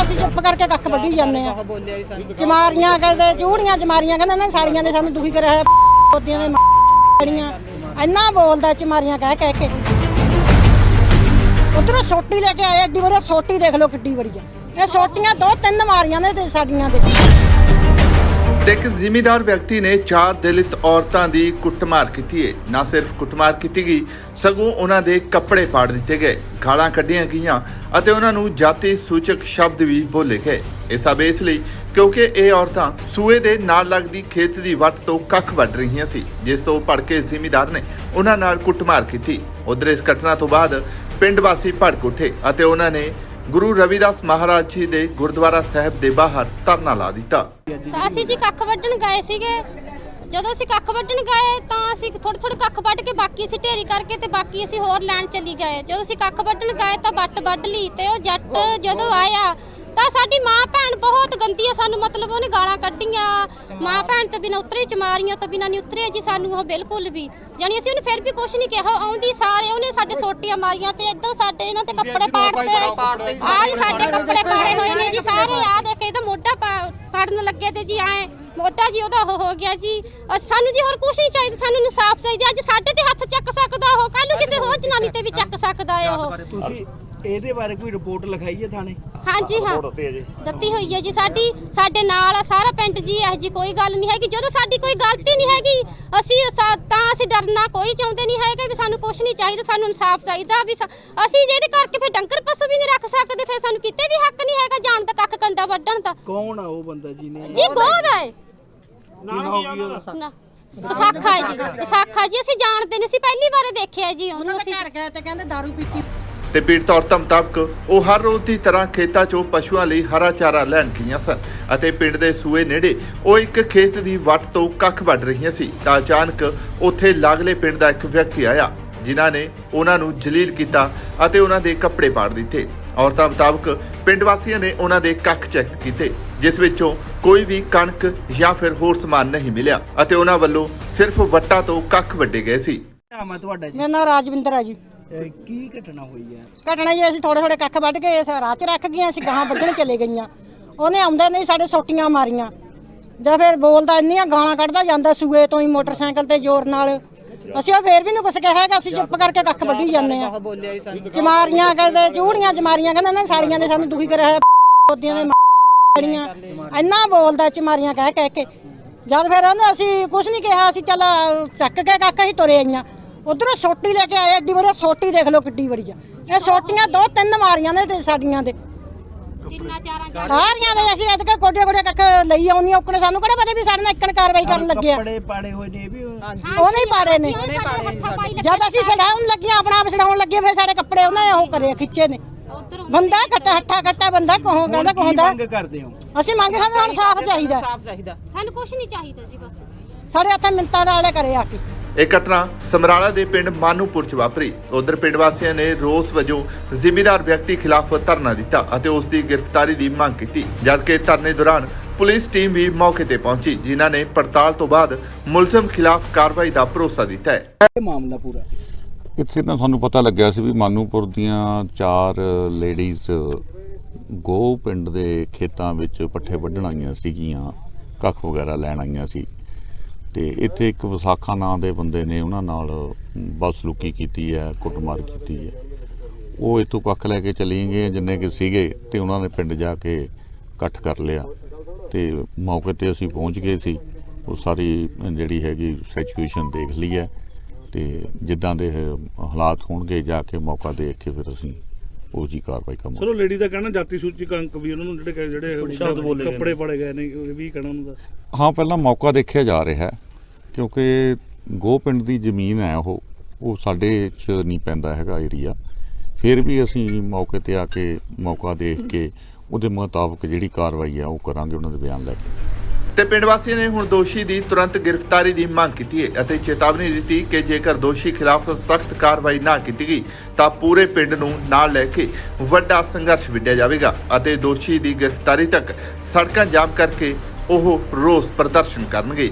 ਹੈਗਾ ਅਸੀਂ ਚੁੱਪ ਕਰਕੇ ਕੱਖ ਵੱਢੀ ਜਾਂਦੇ ਆ ਬੋਲਿਆ ਹੀ ਸਾਨੂੰ। ਚਮਾਰੀਆਂ ਕਹਿੰਦੇ ਚੂੜੀਆਂ ਚਮਾਰੀਆਂ ਕਹਿੰਦੇ ਨਾ ਸਾੜੀਆਂ ਨੇ ਸਾਨੂੰ ਦੁਖੀ ਕਰਿਆ ਪੋਤੀਆਂ ਦੇ ਜਿਹੜੀਆਂ ਇੰਨਾ ਬੋਲਦਾ ਚਮਾਰੀਆਂ ਕਹਿ ਕਹਿ ਕੇ। ਉਧਰੋਂ ਸੋਟੀ ਲੈ ਕੇ ਆਏ ਐਡੀ ਬੜੀ ਸੋਟੀ ਦੇਖ ਲਓ ਕਿੱਡੀ ਬੜੀ ਆ। ਇਹ ਸੋਟੀਆਂ ਦੋ ਤਿੰਨ ਮਾਰੀਆਂ ਨੇ ਤੇ ਸਾਡੀਆਂ ਦੇ। ਤੇ ਇੱਕ ਜ਼ਿਮੀਦਾਰ ਵਿਅਕਤੀ ਨੇ ਚਾਰ ਦਲਿਤ ਔਰਤਾਂ ਦੀ ਕੁੱਟਮਾਰ ਕੀਤੀ ਹੈ ਨਾ ਸਿਰਫ ਕੁੱਟਮਾਰ ਕੀਤੀ ਗਈ, ਸਗੋਂ ਉਹਨਾਂ ਦੇ ਕੱਪੜੇ ਪਾੜ ਦਿੱਤੇ ਗਏ। ਗਾਲਾਂ ਕੱਢੀਆਂ ਗਈਆਂ ਅਤੇ ਉਹਨਾਂ ਨੂੰ ਜਾਤੀ ਸੂਚਕ ਸ਼ਬਦ ਵੀ ਬੋਲੇ ਗਏ। ਇਹ ਸਭ ਇਸ ਲਈ ਕਿਉਂਕਿ ਇਹ ਔਰਤਾਂ ਸੂਏ ਦੇ ਨਾਲ ਲੱਗਦੀ ਖੇਤ ਦੀ ਵੱਟ ਤੋਂ ਕੱਖ ਵੱਢ ਰਹੀਆਂ ਸੀ, ਜਿਸ ਤੋਂ ਭੜਕੇ ਜ਼ਿਮੀਦਾਰ ਨੇ ਉਹਨਾਂ ਨਾਲ ਕੁੱਟਮਾਰ ਕੀਤੀ। ਉਧਰ ਇਸ ਘਟਨਾ ਤੋਂ ਬਾਅਦ ਪਿੰਡ ਵਾਸੀ ਭੜਕ ਉੱਠੇ ਅਤੇ ਉਹਨਾਂ ਨੇ ਗੁਰੂ ਰਵਿਦਾਸ ਮਹਾਰਾਜ ਜੀ ਦੇ ਗੁਰਦੁਆਰਾ ਸਾਹਿਬ ਦੇ ਬਾਹਰ ਧਰਨਾ ਲਾ ਦਿੱਤਾ। ਅਸੀਂ ਜੀ ਕੱਖ ਵੱਢਣ ਗਏ ਸੀਗੇ। ਜਦੋਂ ਅਸੀਂ ਕੱਖ ਵੱਢਣ ਗਏ ਤਾਂ ਅਸੀਂ ਥੋੜੇ ਥੋੜੇ ਕੱਖ ਵੱਢ ਕੇ ਬਾਕੀ ਅਸੀਂ ਢੇਰੀ ਕਰਕੇ ਤੇ ਬਾਕੀ ਅਸੀਂ ਹੋਰ ਲੈਣ ਚਲੀ ਗਏ। ਜਦੋਂ ਅਸੀਂ ਕੱਖ ਵੱਢਣ ਗਏ ਤਾਂ ਵੱਟ ਵੱਢ ਲਈ ਤੇ ਉਹ ਜੱਟ ਜਦੋਂ ਆਇਆ ਤਾਂ ਸਾਡੀ ਮਾਂ ਭੈਣ ਬਹੁਤ ਗੰਦੀ ਆ ਸਾਨੂੰ ਮਤਲਬ ਉਹਨੇ ਗਾਲਾਂ ਕੱਢੀਆਂ। ਮਾਂ ਭੈਣ ਤੋਂ ਬਿਨਾਂ ਉਤਰੇ ਚਮਾਰੀਆਂ ਤੋਂ ਬਿਨਾਂ ਨਹੀਂ ਉਤਰੇ ਜੀ ਸਾਨੂੰ ਉਹ ਬਿਲਕੁਲ ਵੀ। ਜਾਣੀ ਅਸੀਂ ਉਹਨੂੰ ਫਿਰ ਵੀ ਕੁਝ ਨਹੀਂ ਕਿਹਾ ਆਉਂਦੀ ਸਾਰੇ ਉਹਨੇ ਸਾਡੇ ਸੋਟੀਆਂ ਮਾਰੀਆਂ ਤੇ ਇੱਧਰ ਸਾਡੇ ਇਹਨਾਂ ਤੇ ਕੱਪੜੇ ਪਾੜਦੇ। ਆ ਜੀ ਸਾਡੇ ਕੱਪੜੇ ਪਾੜੇ ਹੋਏ ਨੇ ਜੀ ਸਾਰੇ ਆ ਦੇਖ ਇਹਦਾ ਮੋਢਾ ਫੜਨ ਲੱਗੇ ਤੇ ਜੀ ਐ ਮੋਢਾ ਜੀ ਉਹਦਾ ਉਹ ਹੋ ਗਿਆ ਜੀ। ਸਾਨੂੰ ਜੀ ਹੋਰ ਕੁਝ ਨਹੀਂ ਚਾਹੀਦਾ ਸਾਨੂੰ ਇਨਸਾਫ ਚਾਹੀਦਾ। ਅੱਜ ਸਾਡੇ ਤੇ ਹੱਥ ਚੱਕ ਸਕਦਾ ਉਹ ਕੱਲ ਨੂੰ ਕਿਸੇ ਹੋਰ ਜਨਾਨੀ ਤੇ ਵੀ ਚੱਕ ਸਕਦਾ ਹੈ ਉਹ। ਤੁਸੀਂ ਇਹਦੇ ਬਾਰੇ ਕੋਈ ਰਿਪੋਰਟ ਲਿਖਾਈ ਹੈ ਥਾਣੇ? ਹਾਂਜੀ ਹਾਂ। ਦਿੱਤੀ ਹੋਈ ਹੈ ਜੀ। ਸਾਡੀ ਸਾਡੇ ਨਾਲ ਆ ਸਾਰਾ ਪਿੰਡ ਜੀ ਇਹ ਜੀ ਕੋਈ ਗੱਲ ਨਹੀਂ ਹੈਗੀ। ਜਦੋਂ ਸਾਡੀ ਕੋਈ ਗਲਤੀ ਨਹੀਂ ਹੈਗੀ ਅਸੀਂ ਸਾ- ਤਾਂ ਅਸੀਂ ਡਰਨਾ ਕੋਈ ਚਾਹੁੰਦੇ ਨਹੀਂ ਹੈਗੇ ਵੀ ਸਾਨੂੰ ਕੁਝ ਨਹੀਂ ਚਾਹੀਦਾ ਸਾਨੂੰ ਇਨਸਾਫ ਚਾਹੀਦਾ ਵੀ ਸਾ- ਅਸੀਂ ਜਿਹਦੇ ਕਰਕੇ ਫਿਰ ਡੰਗਰ ਪਸ਼ੂ ਵੀ ਨਹੀਂ ਰੱਖ ਸਕਦੇ ਫਿਰ ਸਾਨੂੰ ਕਿਤੇ ਵੀ ਹੱਕ ਨਹੀਂ ਹੈਗਾ ਜਾਣ ਦਾ ਕੱਖ ਕੰਡਾ ਵੱਢਣ ਦਾ। ਕੌਣ ਆ ਉਹ ਬੰਦਾ ਜੀ ਨੇ? ਜੀ ਗੋਦ ਹੈ ਨਾ ਵਿਸਾਖਾ ਹੈ ਜੀ ਵਿਸਾਖਾ ਜੀ ਅਸੀਂ ਜਾਣਦੇ ਨਹੀਂ। ਸੀ ਪਹਿਲੀ ਵਾਰ ਦੇਖਿਆ ਜੀ ਉਹਨੂੰ ਅਸੀਂ ਘਰ ਗਏ ਤੇ ਕਹਿੰਦੇ दारू ਪੀਤੀ। ਤੇ ਪੀੜਤ ਔਰਤਾਂ ਮੁਤਾਬਕ ਉਹ ਹਰ ਰੋਜ਼ ਦੀ ਤਰ੍ਹਾਂ ਖੇਤਾਂ 'ਚੋਂ ਪਸ਼ੂਆਂ ਲਈ ਹਰਾ ਚਾਰਾ ਲੈਣ ਗਈਆਂ ਸਨ ਅਤੇ ਪਿੰਡ ਦੇ ਸੂਏ ਨੇੜੇ ਉਹ ਇੱਕ ਖੇਤ ਦੀ ਵੱਟ ਤੋਂ ਕੱਖ ਵੱਢ ਰਹੀਆਂ ਸੀ ਤਾਂ ਅਚਾਨਕ ਉੱਥੇ ਲਾਗਲੇ ਪਿੰਡ ਦਾ ਇੱਕ ਵਿਅਕਤੀ ਆਇਆ ਜਿਨ੍ਹਾਂ ਨੇ ਉਹਨਾਂ ਨੂੰ ਜਲੀਲ ਕੀਤਾ ਅਤੇ ਉਹਨਾਂ ਦੇ ਕੱਪੜੇ ਪਾੜ ਦਿੱਤੇ। ਔਰਤਾਂ ਮੁਤਾਬਕ ਪਿੰਡ ਵਾਸੀਆਂ ਨੇ ਉਹਨਾਂ ਦੇ ਕੱਖ ਚੈੱਕ ਕੀਤੇ ਜਿਸ ਵਿੱਚੋਂ ਕੋਈ ਵੀ ਕਣਕ ਜਾਂ ਫਿਰ ਹੋਰ ਸਮਾਨ ਨਹੀਂ ਮਿਲਿਆ ਅਤੇ ਉਹਨਾਂ ਵੱਲੋਂ ਸਿਰਫ ਵੱਟਾਂ ਤੋਂ ਕੱਖ ਵੱਡੇ ਗਏ ਸੀ। ਨਾਮ ਹੈ ਤੁਹਾਡਾ ਜੀ? ਮੇਰਾ ਨਾਮ ਰਾਜਵਿੰਦਰ ਹੈ ਜੀ। ਕੀ ਘਟਨਾ ਹੋਈ ਹੈ? ਘਟਨਾ ਜੀ ਅਸੀਂ ਥੋੜੇ ਥੋੜੇ ਕੱਖ ਵੱਢ ਕੇ ਇਸ ਰਾਹ 'ਚ ਰੱਖ ਗਈਆਂ ਅਸੀਂ ਗਾਹਾਂ ਵੱਢਣ ਚਲੇ ਗਈਆਂ। ਉਹਨੇ ਆਉਂਦੇ ਨਹੀਂ ਸਾਡੇ ਸੋਟੀਆਂ ਮਾਰੀਆਂ। ਜਾਂ ਫਿਰ ਬੋਲਦਾ, ਇੰਨੀਆਂ ਗਾਲਾਂ ਕੱਢਦਾ ਜਾਂਦਾ ਸੂਏ ਤੋਂ ਹੀ ਮੋਟਰਸਾਈਕਲ ਤੇ ਜ਼ੋਰ ਨਾਲ। ਅਸੀਂ ਉਹ ਫੇਰ ਵੀ ਨਹੀਂ ਕੁਛ ਕਿਹਾ ਹੈਗਾ, ਅਸੀਂ ਚੁੱਪ ਕਰਕੇ ਕੱਖ ਵੱਢੀ ਜਾਂਦੇ ਆ ਚਮਾਰੀਆਂ ਕਹਿੰਦੇ, ਚੂੜੀਆਂ ਚਮਾਰੀਆਂ ਕਹਿੰਦੇ ਨਾ ਸਾੜੀਆਂ ਨੇ ਸਾਨੂੰ ਦੁਖੀ ਕਰਿਆ ਹੈ ਦੇ ਜਿਹੜੀਆਂ ਇੰਨਾ ਬੋਲਦਾ ਚਮਾਰੀਆਂ ਕਹਿ ਕਹਿ ਕੇ। ਜਦ ਫਿਰ ਉਹਨੇ ਅਸੀਂ ਕੁਛ ਨਹੀਂ ਕਿਹਾ, ਅਸੀਂ ਚੱਲ, ਚੱਕ ਕੇ ਕੱਖ ਅਸੀਂ ਤੁਰੇ ਆਈਆਂ। ਉਧਰੋਂ ਸੋਟੀ ਲੈ ਕੇ ਆਏ ਐਡੀ ਬੜੀ ਸੋਟੀ ਦੇਖ ਲਓ ਕਿੱਡੀ ਬੜੀ ਆ ਇਹ ਸੋਟੀਆਂ ਦੋ ਤਿੰਨ ਮਾਰੀਆਂ ਨੇ ਤੇ ਸਾਡੀਆਂ ਦੇ। ਤਿੰਨਾਂ ਚਾਰਾਂ ਜਣੇ ਸਾਰੀਆਂ ਦੇ ਅਸੀਂ ਐਤਕੇ ਗੋਡੇ ਗੋਡੇ ਕੱਖ ਲਈ ਆਉਣੀ ਔਕਣੇ ਸਾਨੂੰ ਕਿਹੜਾ ਪਤਾ ਵੀ ਸਾਡੇ ਨਾਲ ਇੱਕਣ ਕਾਰਵਾਈ ਕਰਨ ਲੱਗੇ ਆ ਕੱਪੜੇ ਪਾੜੇ ਹੋਏ ਨੇ ਇਹ ਵੀ। ਉਹਨੇ ਹੀ ਪਾੜੇ ਨੇ। ਜਦ ਅਸੀਂ ਛਡਾਉਣ ਲੱਗੀਆਂ ਆਪਣਾ ਆਪ ਛਡਾਉਣ ਲੱਗੇ ਫਿਰ ਸਾਡੇ ਕੱਪੜੇ ਉਹਨੇ ਉਹ ਕਰੇ ਖਿੱਚੇ ਨੇ। ਬੰਦਾ ਕੱਟਾ ਹੱਠਾ ਕੱਟਾ ਬੰਦਾ ਕਹੋ ਕਹਿੰਦਾ ਕਹੋਂਦਾ ਮੰਗ ਕਰਦੇ ਹੋ? ਅਸੀਂ ਮੰਗ ਖਾਂਦੇ ਹਾਂ ਸਾਫ਼ ਚਾਹੀਦਾ। ਸਾਫ਼ ਚਾਹੀਦਾ। ਸਾਨੂੰ ਕੁਝ ਨਹੀਂ ਚਾਹੀਦਾ ਜੀ ਬਸ। ਸਾਡੇ ਹੱਥਾਂ ਮਿੰਤਾਂ ਦਾ ਵਾਲੇ ਕਰੇ ਆ ਕੇ। ਇਹ ਘਟਨਾ ਸਮਰਾਲਾ ਦੇ ਪਿੰਡ ਮਾਨੂਪੁਰ ਚ ਵਾਪਰੀ। ਉਧਰ ਪਿੰਡ ਵਾਸੀਆਂ ਨੇ ਰੋਸ ਵਜੋਂ ਜ਼ਿਮੀਦਾਰ ਵਿਅਕਤੀ ਖਿਲਾਫ ਧਰਨਾ ਦਿੱਤਾ ਅਤੇ ਉਸ ਦੀ ਗ੍ਰਿਫਤਾਰੀ ਦੀ ਮੰਗ ਕੀਤੀ ਜਦਕਿ ਧਰਨੇ ਦੌਰਾਨ ਪੁਲਿਸ ਟੀਮ ਵੀ ਮੌਕੇ ਤੇ ਪਹੁੰਚੀ ਜਿਨ੍ਹਾਂ ਨੇ ਪੜਤਾਲ ਤੋਂ ਬਾਅਦ ਮੁਲਜ਼ਮ ਖਿਲਾਫ ਕਾਰਵਾਈ ਦਾ ਭਰੋਸਾ ਦਿੱਤਾ ਹੈ। ਇਹ ਮਾਮਲਾ ਪੂਰਾ ਇੱਥੇ ਤਾਂ ਸਾਨੂੰ ਪਤਾ ਲੱਗਿਆ ਸੀ ਵੀ ਮਾਨੂਪੁਰ ਦੀਆਂ ਚਾਰ ਲੇਡੀਜ਼ ਗੋ ਪਿੰਡ ਦੇ ਖੇਤਾਂ ਵਿੱਚ ਪੱਠੇ ਵੱਢਣ ਆਈਆਂ ਸੀਗੀਆਂ ਕੱਖ ਵਗੈਰਾ ਲੈਣ ਆਈਆਂ ਸੀ। ਤੇ ਇੱਥੇ ਇੱਕ ਵਿਸਾਖਾ ਨਾਂ ਦੇ ਬੰਦੇ ਨੇ ਉਹਨਾਂ ਨਾਲ ਬਸਲੂਕੀ ਕੀਤੀ ਹੈ ਕੁੱਟਮਾਰ ਕੀਤੀ ਹੈ। ਉਹ ਇੱਥੋਂ ਕੱਖ ਲੈ ਕੇ ਚਲੀ ਗਏ ਜਿੰਨੇ ਕਿ ਸੀਗੇ ਤੇ ਉਹਨਾਂ ਨੇ ਪਿੰਡ ਜਾ ਕੇ ਇਕੱਠ ਕਰ ਲਿਆ। ਤੇ ਮੌਕੇ ਤੇ ਅਸੀਂ ਪਹੁੰਚ ਗਏ ਸੀ। ਉਹ ਸਾਰੀ ਜਿਹੜੀ ਹੈਗੀ ਸਿਚੁਏਸ਼ਨ ਦੇਖ ਲਈ ਹੈ। ਤੇ ਜਿੱਦਾਂ ਦੇ ਹਾਲਾਤ ਹੋਣਗੇ ਜਾ ਕੇ ਮੌਕਾ ਦੇਖ ਕੇ ਫਿਰ ਅਸੀਂ ਉਹ ਜੀ ਕਾਰਵਾਈ ਸਰ ਉਹ ਕਰਾਂਗੇ ਲੇਡੀ ਦਾ ਕਹਿਣਾ ਜਾਤੀ ਸੂਚਕ ਅੰਕ ਵੀ ਉਹਨਾਂ ਨੂੰ ਜਿਹੜੇ ਜਿਹੜੇ ਕੱਪੜੇ ਪਾੜੇ ਗਏ ਨੇ ਉਹ ਵੀ ਕਹਿਣਾ ਉਹਨਾਂ ਦਾ। ਹਾਂ ਪਹਿਲਾਂ ਮੌਕਾ ਦੇਖਿਆ ਜਾ ਰਿਹਾ ਹੈ। ਕਿਉਂਕਿ ਗੋ ਪਿੰਡ ਦੀ ਜ਼ਮੀਨ ਹੈ ਉਹ ਉਹ ਸਾਡੇ ਚ ਨਹੀਂ ਪੈਂਦਾ ਹੈਗਾ ਏਰੀਆ ਫਿਰ ਵੀ ਅਸੀਂ ਮੌਕੇ ਤੇ ਆ ਕੇ, ਮੌਕਾ ਦੇਖ ਕੇ ਉਹਦੇ ਮੁਤਾਬਕ ਜਿਹੜੀ ਕਾਰਵਾਈ ਹੈ ਉਹ ਕਰਾਂਗੇ, ਉਹਨਾਂ ਦੇ ਬਿਆਨ ਲੈ ਕੇ। ਤੇ ਪਿੰਡ ਵਾਸੀਆਂ ਨੇ ਹੁਣ ਦੋਸ਼ੀ ਦੀ ਤੁਰੰਤ ਗ੍ਰਿਫਤਾਰੀ ਦੀ ਮੰਗ ਕੀਤੀ ਹੈ ਅਤੇ ਚੇਤਾਵਨੀ ਦਿੱਤੀ ਕਿ ਜੇਕਰ ਦੋਸ਼ੀ ਖਿਲਾਫ ਸਖਤ ਕਾਰਵਾਈ ਨਾ ਕੀਤੀ ਗਈ, ਤਾਂ ਪੂਰੇ ਪਿੰਡ ਨੂੰ ਨਾਲ ਲੈ ਕੇ ਵੱਡਾ ਸੰਘਰਸ਼ ਵਿੱਢਿਆ ਜਾਵੇਗਾ ਅਤੇ ਦੋਸ਼ੀ ਦੀ ਗ੍ਰਿਫਤਾਰੀ ਤੱਕ ਸੜਕਾਂ ਜਾਮ ਕਰਕੇ ਉਹ ਰੋਸ ਪ੍ਰਦਰਸ਼ਨ ਕਰਨਗੇ।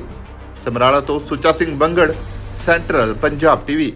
ਸਮਰਾਲਾ ਤੋਂ ਸੁੱਚਾ ਸਿੰਘ ਬੰਗੜ ਸੈਂਟਰਲ ਪੰਜਾਬ ਟੀਵੀ।